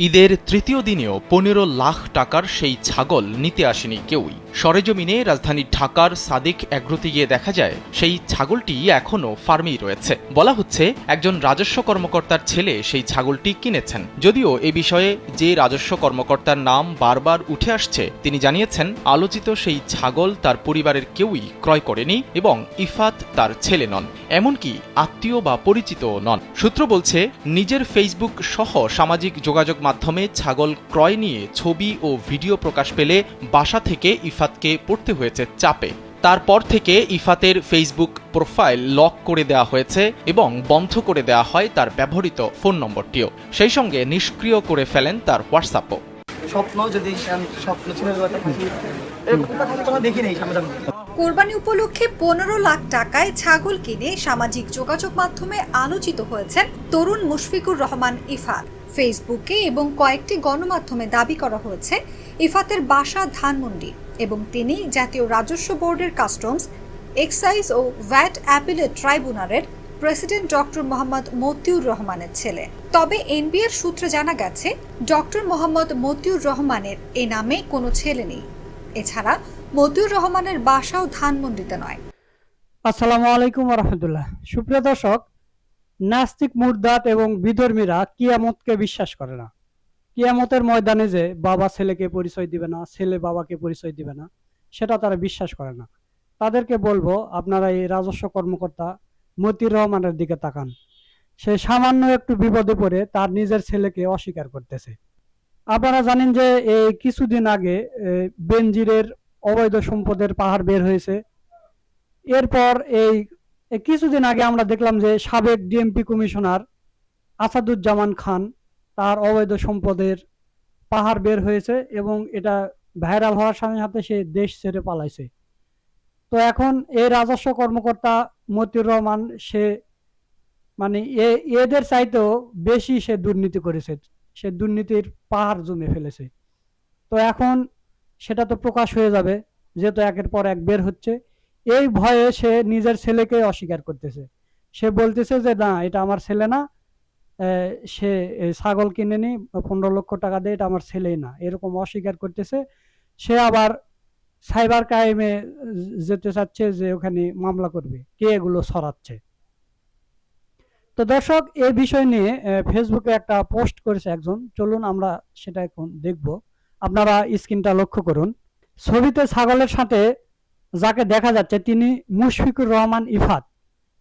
ঈদের তৃতীয় দিনেও পনেরো লাখ টাকার সেই ছাগল নিতে আসেনি কেউই। সরেজমিনে রাজধানী ঢাকার সাদিক এগ্রোতে গিয়ে দেখা যায়, সেই ছাগলটি এখনও ফার্মেই রয়েছে। বলা হচ্ছে, একজন রাজস্ব কর্মকর্তার ছেলে সেই ছাগলটি কিনেছেন। যদিও এ বিষয়ে যে রাজস্ব কর্মকর্তার নাম বারবার উঠে আসছে, তিনি জানিয়েছেন, আলোচিত সেই ছাগল তার পরিবারের কেউই ক্রয় করেনি এবং ইফাত তার ছেলে নন, এমনকি আত্মীয় বা পরিচিতও নন। সূত্র বলছে, নিজের ফেসবুক সহ সামাজিক যোগাযোগ মাধ্যমে ছাগল ক্রয় নিয়ে ছবি ও ভিডিও প্রকাশ পেলে বাসা থেকে ইফাতকে পড়তে হয়েছে চাপে। তারপর থেকে ইফাতের ফেসবুক প্রোফাইল লক করে দেওয়া হয়েছে এবং বন্ধ করে দেওয়া হয় তার ব্যবহৃত ফোন নম্বরটিও। সেই সঙ্গে নিষ্ক্রিয় করে ফেলেন তার হোয়াটসঅ্যাপও। স্বপ্ন যদি স্বপ্ন ছিল দেখি নেই কোরবানি উপলক্ষে পনেরো লাখ টাকায় ছাগল কিনে সামাজিক যোগাযোগ মাধ্যমে আলোচিত হয়েছেন তরুণ মুশফিকুর রহমান ইফাত। ফেসবুকে এবং কয়েকটি গণমাধ্যমে দাবি করা হয়েছে, ইফাতের বাসা ধানমন্ডি এবং তিনি জাতীয় রাজস্ব বোর্ডের কাস্টমস, এক্সাইজ ও ভ্যাট অ্যাপিলেট ট্রাইব্যুনালের প্রেসিডেন্ট ডক্টর মোহাম্মদ মতিউর রহমানের ছেলে। তবে এনবিআর সূত্রে জানা গেছে ডক্টর মোহাম্মদ মতিউর রহমানের এ নামে কোনো ছেলে নেই। এছাড়া মতিউর রহমানের বাসাও ধানমন্ডিতে নয়। আসসালামু আলাইকুম রহমতুল্লাহ। সুপ্রিয় দর্শক নাস্তিক মুরদাত এবং বিধর্মীরা কিয়ামতকে বিশ্বাস করে না। কিয়ামতের ময়দানে যে বাবা ছেলেকে পরিচয় দিবে না, ছেলে বাবাকে পরিচয় দিবে না, সেটা তারা বিশ্বাস করে না। তাদেরকে বলব, আপনারা এই রাজস্ব কর্মকর্তা মতির রহমানের দিকে তাকান। সে সামান্য একটু বিপদে পড়ে তার নিজের ছেলেকে অস্বীকার করতেছে। আপনারা জানেন যে এই কিছুদিন আগে বেনজিরের অবৈধ সম্পদের পাহাড় বের হয়েছে। এরপর এই কিছুদিন আগে আমরা দেখলাম যে সাবেক ডিএমপি কমিশনার আসাদুজ্জামান খান তার অবৈধ সম্পদের পাহাড় বের হয়েছে এবং এটা ভাইরাল হওয়ার সাথে সাথে সে দেশ ছেড়ে পালাইছে। তো এখন এই রাজস্ব কর্মকর্তা মতিউর রহমান, সে মানে এ- এদের চাইতেও বেশি সে দুর্নীতি করেছে। সে দুর্নীতির পাহাড় জমে ফেলেছে। তো এখন সেটা তো প্রকাশ হয়ে যাবে, যেহেতু একের পর এক বের হচ্ছে। এই ভয়ে সে নিজের ছেলেকে অস্বীকার করতেছে। সে বলতেছে যে, না, এটা আমার ছেলে না। সে ছাগল কিনে নি, পনেরো লক্ষ টাকা দিয়ে এটা আমার ছেলেই না। এরকম অস্বীকার করতেছে। সে আবার সাইবার ক্রাইমে যেতে চাচ্ছে যে, ওখানে মামলা করবে। কে এগুলো ছড়াচ্ছে? তো দর্শক এই বিষয় নিয়ে ফেসবুকে একটা পোস্ট করেছে একজন। চলুন আমরা সেটা এখন দেখব। আপনারা স্ক্রিনটা লক্ষ্য করুন। ছবিতে ছাগলের সাথে যাকে দেখা যাচ্ছে তিনি মুশফিকুর রহমান ইফাত।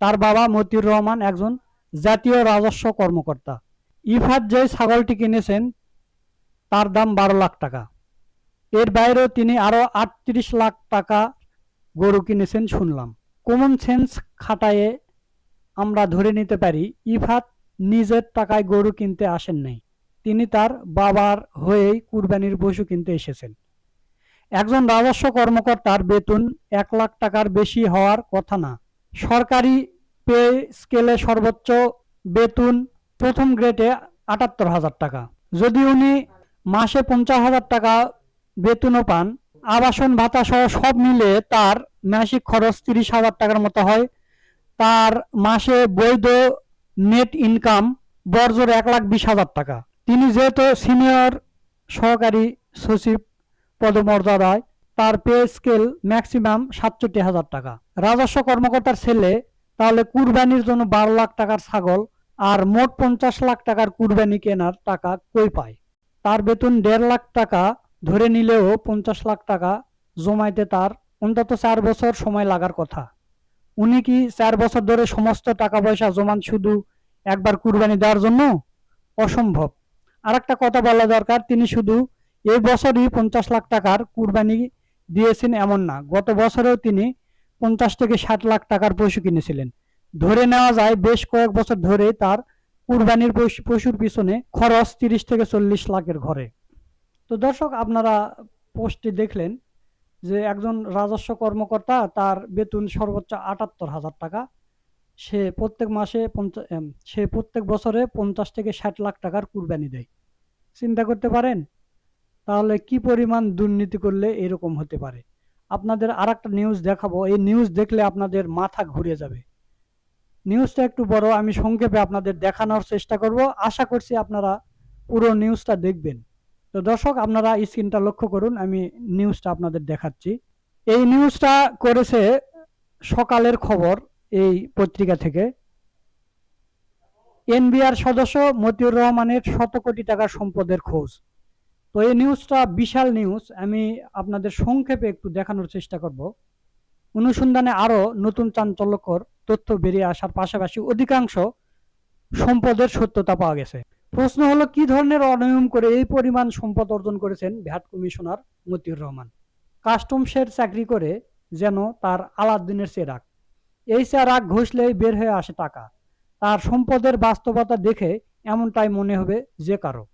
তার বাবা মতিউর রহমান একজন জাতীয় রাজস্ব কর্মকর্তা। ইফাত যে ছাগলটি কিনেছেন, তার দাম বারো লাখ টাকা। এর বাইরেও তিনি আরও আটত্রিশ লাখ টাকা গরু কিনেছেন শুনলাম। কমন সেন্স খাটায়ে আমরা ধরে নিতে পারি, ইফাত নিজের টাকায় গরু কিনতে আসেন নাই। তিনি তার বাবার হয়েই কুরবানির পশু কিনতে এসেছেন। একজন রাজস্ব কর্মকর্তার বেতন এক লাখ টাকার বেশি হওয়ার কথা না। সরকারি পে স্কেলে সর্বোচ্চ বেতন প্রথম গ্রেডে আটাত্তর হাজার টাকা। যদি উনি মাসে পঞ্চাশ হাজার টাকা বেতনও পান, আবাসন ভাতা সহ সব মিলে তার মাসিক খরচ তিরিশ হাজার টাকার মতো হয়। তার মাসে বৈধ নেট ইনকাম বর্জর এক লাখ বিশ হাজার টাকা। তিনি যেহেতু সিনিয়র সহকারী সচিব পদমর্যাদায় তার পে স্কেল ম্যাক্সিমাম সাতষট্টি হাজার টাকা। রাজস্ব কর্মকর্তার ছেলে, তাহলে কুরবানির জন্য বারো লাখ টাকার ছাগল আর মোট পঞ্চাশ লাখ টাকার কুরবানি কেনার টাকা কই পায়? তার বেতন দেড় লাখ টাকা ধরে নিলেও পঞ্চাশ লাখ টাকা জমাইতে তার অন্তত চার বছর সময় লাগার কথা। উনি কি চার বছর ধরে সমস্ত টাকা পয়সা জমান শুধু একবার কুরবানি দেওয়ার জন্য? অসম্ভব। আর একটা কথা বলা দরকার, তিনি শুধু এই বছরই পঞ্চাশ লাখ টাকার কুরবানি দিয়েছেন এমন না। গত বছরেও তিনি পঞ্চাশ থেকে ষাট লাখ টাকার পশু কিনেছিলেন। ধরে নেওয়া যায়, বেশ কয়েক বছর ধরে তার কুরবানির পশুর পিছনে খরচ তিরিশ থেকে চল্লিশ লাখের ঘরে। তো দর্শক, আপনারা পোস্টটি দেখলেন যে একজন রাজস্ব কর্মকর্তা তার বেতন সর্বোচ্চ আটাত্তর হাজার টাকা। সে প্রত্যেক মাসে সে প্রত্যেক বছরে পঞ্চাশ থেকে ষাট লাখ টাকার কুরবানি দেয়। চিন্তা করতে পারেন তাহলে কি পরিমাণ দুর্নীতি করলে এরকম হতে পারে? আপনাদের আর একটা নিউজ দেখাবো। এই নিউজ দেখলে আপনাদের মাথা ঘুরে যাবে। নিউজটা একটু বড়, আমি সংক্ষেপে আপনাদের দেখানোর চেষ্টা করব। আশা করছি আপনারা পুরো নিউজটা দেখবেন। তো দর্শক, আপনারা স্ক্রিনটা লক্ষ্য করুন, আমি নিউজটা আপনাদের দেখাচ্ছি। এই নিউজটা করেছে সকালের খবর এই পত্রিকা থেকে। এনবিআর সদস্য মতিউর রহমানের শত কোটি টাকা সম্পদের খোঁজ। তো এই নিউজটা বিশাল নিউজ আমি আপনাদের সংক্ষেপে একটু দেখানোর চেষ্টা করব। অনুসন্ধানে আরও নতুন চাঞ্চল্যকর তথ্য বেরিয়ে আসার পাশাপাশি অধিকাংশ সম্পদের সত্যতা পাওয়া গেছে। প্রশ্ন হলো, কি ধরনের অনিয়ম করে এই পরিমাণ সম্পদ অর্জন করেছেন ভ্যাট কমিশনার মতিউর রহমান? কাস্টমসের চাকরি করে যেন তার আলাদ্দিনের চেরাক এই চেরাক ঘষলেই বের হয়ে আসে টাকা। তার সম্পদের বাস্তবতা দেখে এমনটাই মনে হবে যে কারও।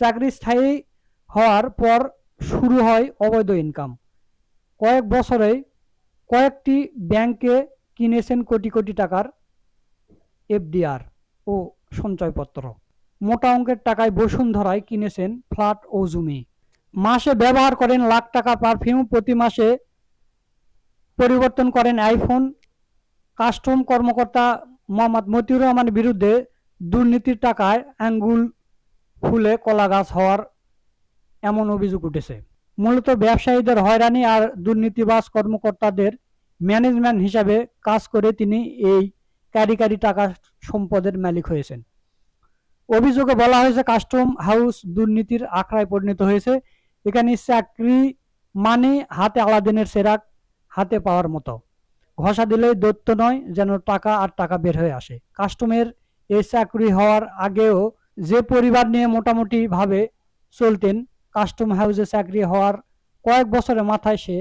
চাকরি স্থায়ী হওয়ার পর শুরু হয় অবৈধ ইনকাম কয়েক বছরে কয়েকটি ব্যাংকে কিনেছেন কোটি কোটি টাকার এফডিআর ও সঞ্চয়পত্র। মোটা অঙ্কের টাকায় বসুন্ধরায় কিনেছেন ফ্ল্যাট ও জমি। মাসে ব্যবহার করেন লাখ টাকা পারফিউম, প্রতি মাসে পরিবর্তন করেন আইফোন। কাস্টম কর্মকর্তা মোহাম্মদ মতিউর রহমানের বিরুদ্ধে দুর্নীতির টাকায় আঙ্গুল ফুলে কলা গাছ হওয়ার এমন অভিযোগ উঠেছে। মূলত ব্যবসায়ীদের হয়রানি আর দুর্নীতিবাজ কর্মকর্তাদের ম্যানেজমেন্ট হিসাবে কাজ করে তিনি এই কারি কারি টাকা সম্পদের মালিক হয়েছেন। অভিযোগে বলা হয়েছে, কাস্টম হাউস দুর্নীতির আখড়ায় পরিণত হয়েছে। এখানে চাকরি মানে হাতে আলাদিনের সেরাক হাতে পাওয়ার মতো। ঘষা দিলেই দৈত্য নয়, যেন টাকা আর টাকা বের হয়ে আসে। কাস্টমের এই চাকরি হওয়ার আগেও যে পরিবার নিয়ে মোটামুটি ভাবে চলতেন কাস্টম হাউসে চাকরি হওয়ার কয়েক বছরের মাথায় সে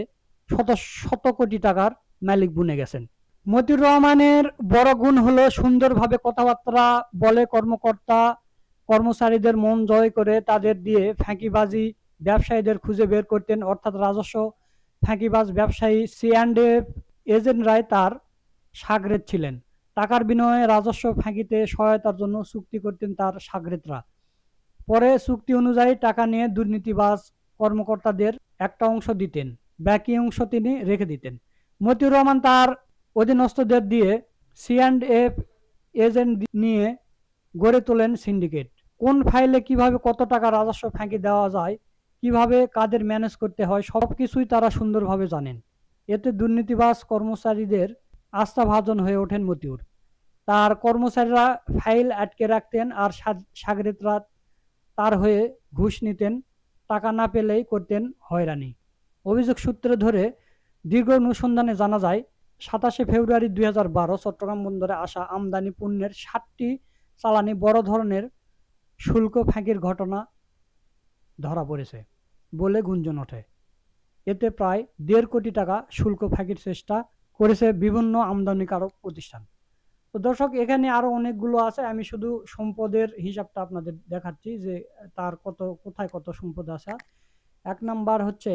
শত শত কোটি টাকার মালিক বুনে গেছেন। মতিউর রহমানের বড় গুণ হলো সুন্দরভাবে কথাবার্তা বলে কর্মকর্তা, কর্মচারীদের মন জয় করে তাদের দিয়ে ফাঁকিবাজি ব্যবসায়ীদের খুঁজে বের করতেন, অর্থাৎ রাজস্ব ফাঁকিবাজ ব্যবসায়ী সি অ্যান্ড এফ এজেন্টরাই তার সাগরেদ ছিলেন। টাকার বিনিময়ে রাজস্ব ফাঁকিতে সহায়তার জন্য চুক্তি করতেন তার সাগরেদরা পরে চুক্তি অনুযায়ী টাকা নিয়ে দুর্নীতিবাজ কর্মকর্তাদের একটা অংশ দিতেন, বাকি অংশ তিনি রেখে দিতেন। মতিউর রহমান তার অধীনস্থদের দিয়ে সি অ্যান্ড এফ এজেন্ট নিয়ে গড়ে তোলেন সিন্ডিকেট। কোন ফাইলে কীভাবে কত টাকা রাজস্ব ফাঁকি দেওয়া যায়, কীভাবে কাদের ম্যানেজ করতে হয় সব কিছুই তারা সুন্দরভাবে জানেন। এতে দুর্নীতিবাজ কর্মচারীদের আস্থাভাজন হয়ে ওঠেন মতিউর। তার কর্মচারীরা ফাইল আটকে রাখতেন আর সাগরেতরা তার হয়ে ঘুষ নিতেন, টাকা না পেলেই করতেন হয়রানি। অভিযোগ সূত্রে ধরে দীর্ঘ অনুসন্ধানে জানা যায়, সাতাশে ফেব্রুয়ারি দুই হাজার বারো চট্টগ্রাম বন্দরে আসা আমদানি পণ্যের ষাটটি চালানি বড় ধরনের শুল্ক ফাঁকির ঘটনা ধরা পড়েছে বলে গুঞ্জন ওঠে। এতে প্রায় দেড় কোটি টাকা শুল্ক ফাঁকির চেষ্টা করেছে বিভিন্ন আমদানিকারক প্রতিষ্ঠান। তো দর্শক, এখানে আরও অনেকগুলো আছে। আমি শুধু সম্পদের হিসাবটা আপনাদের দেখাচ্ছি যে তার কত, কোথায় কত সম্পদ আছে। এক নাম্বার হচ্ছে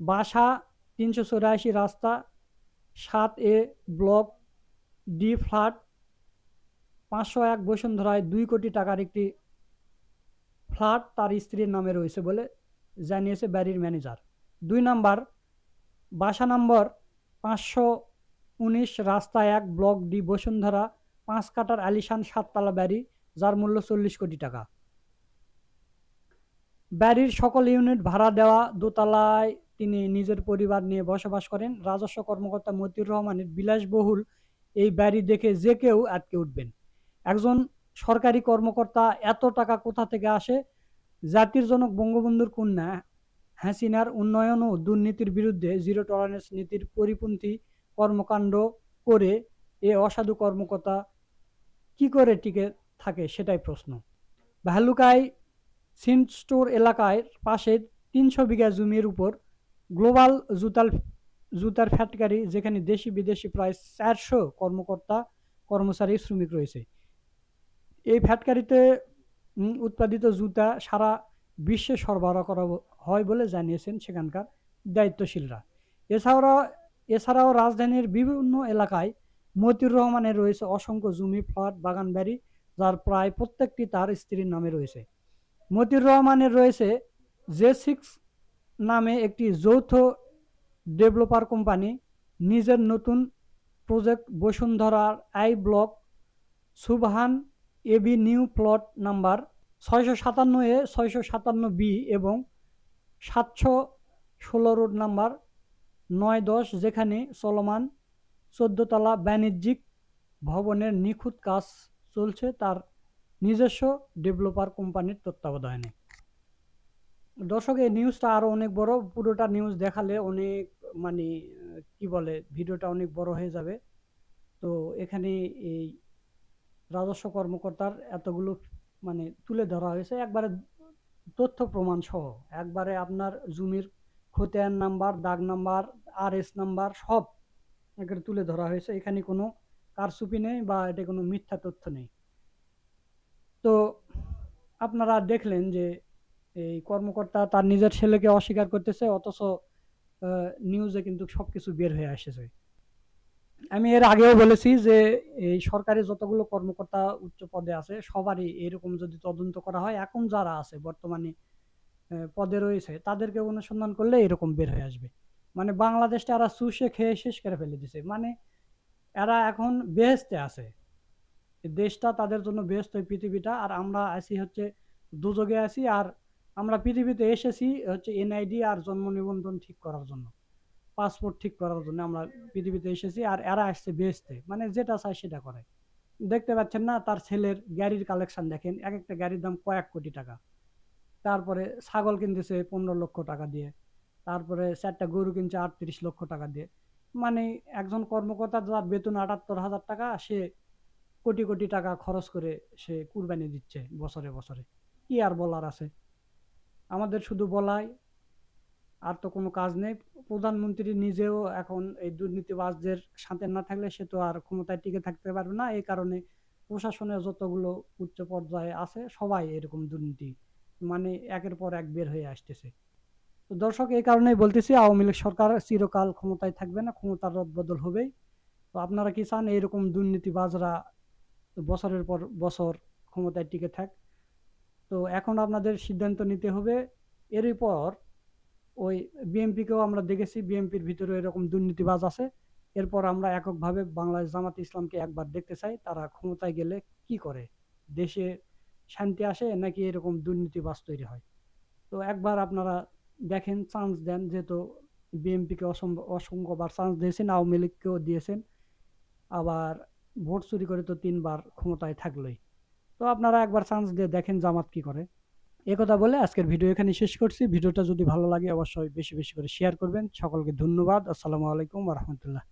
বাসা, তিনশো চৌরাশি রাস্তা, সাত এ ব্লক, ডি ফ্ল্যাট, পাঁচশো এক বসুন্ধরায় দুই কোটি টাকার একটি ফ্ল্যাট তার স্ত্রীর নামে রয়েছে বলে জানিয়েছে বাড়ির ম্যানেজার। দুই নাম্বার, বাসা নম্বর পাঁচশো উনিশ রাস্তা এক ব্লক ডি বসুন্ধরা, পাঁচ কাটার আলিশান সাততলা বাড়ি যার মূল্য চল্লিশ কোটি টাকা। বাড়ির সকল ইউনিট ভাড়া দেওয়া দোতলায় তিনি নিজের পরিবার নিয়ে বসবাস করেন। রাজস্ব কর্মকর্তা মতিউর রহমানের বিলাসবহুল এই বাড়ি দেখে যে কেউ আটকে উঠবেন। একজন সরকারি কর্মকর্তা এত টাকা কোথা থেকে আসে? জাতির জনক বঙ্গবন্ধুর কন্যা হাসিনার উন্নয়ন ও দুর্নীতির বিরুদ্ধে জিরো টলারেন্স নীতির পরিপন্থী কর্মকাণ্ড করে এ অসাধু কর্মকর্তা কি করে টিকে থাকে সেটাই প্রশ্ন। ভালুকায় সিন্ট স্টোর এলাকায় পাশে তিনশো বিঘা জমির উপর গ্লোবাল জুতাল, জুতার ফ্যাক্টরি যেখানে দেশি বিদেশি প্রায় চারশো কর্মকর্তা, কর্মচারী, শ্রমিক রয়েছে। এই ফ্যাক্টরিতে উৎপাদিত জুতা সারা বিশ্বে সরবরাহ করা হয় বলে জানিয়েছেন সেখানকার দায়িত্বশীলরা। এছাড়াও এছাড়াও রাজধানীর বিভিন্ন এলাকায় মতিউর রহমানের রয়েছে অসংখ্য জমি, ফ্ল্যাট, বাগান, বাড়ি, যার প্রায় প্রত্যেকটি তার স্ত্রীর নামে রয়েছে। মতিউর রহমানের রয়েছে জে সিক্স নামে একটি যৌথ ডেভেলপার কোম্পানি। নিজের নতুন প্রজেক্ট বসুন্ধরার I block Subhan AB new plot number ছয়শো সাতান্ন এ ছয়শো সাতান্ন বি এবং সাতশো ষোলো রোড নাম্বার নয় দশ যেখানে চলমান চোদ্দতলা বাণিজ্যিক ভবনের নিখুঁত কাজ চলছে তার নিজস্ব ডেভেলপার কোম্পানির তত্ত্বাবধানে। দর্শক, এই নিউজটা আরও অনেক বড়। পুরোটা নিউজ দেখালে অনেক মানে কি বলে, ভিডিওটা অনেক বড় হয়ে যাবে। তো এখানে এই রাজস্ব কর্মকর্তার এতগুলো মানে তুলে ধরা হয়েছে। একবারে তথ্য প্রমাণ সহ। একবারে আপনার জমির খতিয়ান নাম্বার, দাগ নাম্বার আর এস নাম্বার সব এখানে তুলে ধরা হয়েছে। এখানে কোনো কারচুপি নেই বা এটা কোনো মিথ্যা তথ্য নেই। তো আপনারা দেখলেন যে এই কর্মকর্তা তার নিজের ছেলেকে অস্বীকার করতেছে, অথচ নিউজে কিন্তু সব কিছু বের হয়ে এসেছে আমি এর আগেও বলেছি যে এই সরকারি যতগুলো কর্মকর্তা উচ্চ পদে আছে, সবারই এরকম যদি তদন্ত করা হয়, এখন যারা আছে বর্তমানে পদে রয়েছে, তাদেরকে অনুসন্ধান করলে এরকম বের হয়ে আসবে। মানে বাংলাদেশটা এরা চুষে খেয়ে শেষ করে ফেলে দিছে। মানে এরা এখন বেহেস্তে আছে। দেশটা তাদের জন্য বেহেস্ত এই পৃথিবীটা। আর আমরা আছি হচ্ছে দুযোগে আছি। আর আমরা পৃথিবীতে এসেছি হচ্ছে এনআইডি আর জন্ম নিবন্ধন ঠিক করার জন্য। পাসপোর্ট ঠিক করার জন্য আমরা পৃথিবীতে এসেছি। আর এরা আসছে বেচতে মানে যেটা চায় সেটা করে। দেখতে পাচ্ছেন না, তার ছেলের গাড়ির কালেকশন দেখেন। এক একটা গাড়ির দাম কয়েক কোটি টাকা। তারপরে ছাগল কিনতেছে পনেরো লক্ষ টাকা দিয়ে। তারপরে চারটা গরু কিনছে আটত্রিশ লক্ষ টাকা দিয়ে। মানে একজন কর্মকর্তা যার বেতন আটাত্তর হাজার টাকা, সে কোটি কোটি টাকা খরচ করে সে কুরবানি দিচ্ছে বছরে বছরে। কি আর বলার আছে? আমাদের শুধু বলাই, আর তো কোনো কাজ নেই। প্রধানমন্ত্রী নিজেও এখন এই দুর্নীতিবাজদের সাথে না থাকলে সে তো আর ক্ষমতায় টিকে থাকতে পারবে না। এই কারণে প্রশাসনের যতগুলো উচ্চ পর্যায়ে আছে, সবাই এরকম দুর্নীতি মানে একের পর এক বের হয়ে আসতেছে। তো দর্শক, এই কারণেই বলতেছি, আওয়ামী লীগ সরকার চিরকাল ক্ষমতায় থাকবে না, ক্ষমতার রদবদল হবেই। তো আপনারা কি চান এইরকম দুর্নীতিবাজরা বছরের পর বছর ক্ষমতায় টিকে থাক? তো এখন আপনাদের সিদ্ধান্ত নিতে হবে, এরই পর ওই বিএনপিকেও আমরা দেখেছি, বিএনপির ভিতরে এরকম দুর্নীতিবাজ আছে। এরপর আমরা এককভাবে বাংলাদেশ জামাত ইসলামকে একবার দেখতে চাই, তারা ক্ষমতায় গেলে কি করে? দেশে শান্তি আসে নাকি এরকম দুর্নীতিবাজ তৈরি হয়? তো একবার আপনারা দেখেন চান্স দেন, যেহেতু অসম্ভব অসংখ্যবার চান্স দিয়েছেন, আওয়ামী লীগকেও দিয়েছেন, আবার ভোট চুরি করে তো তিনবার ক্ষমতায় থাকলোই। তো আপনারা একবার চান্স দিয়ে দেখেন জামাত কি করে। এ কথা বলে আজকের ভিডিও এখানে শেষ করছি। ভিডিওটা যদি ভালো লাগে, অবশ্যই বেশি বেশি করে শেয়ার করবেন। সকলকে ধন্যবাদ। আসসালামু আলাইকুম রহমতুল্লাহ।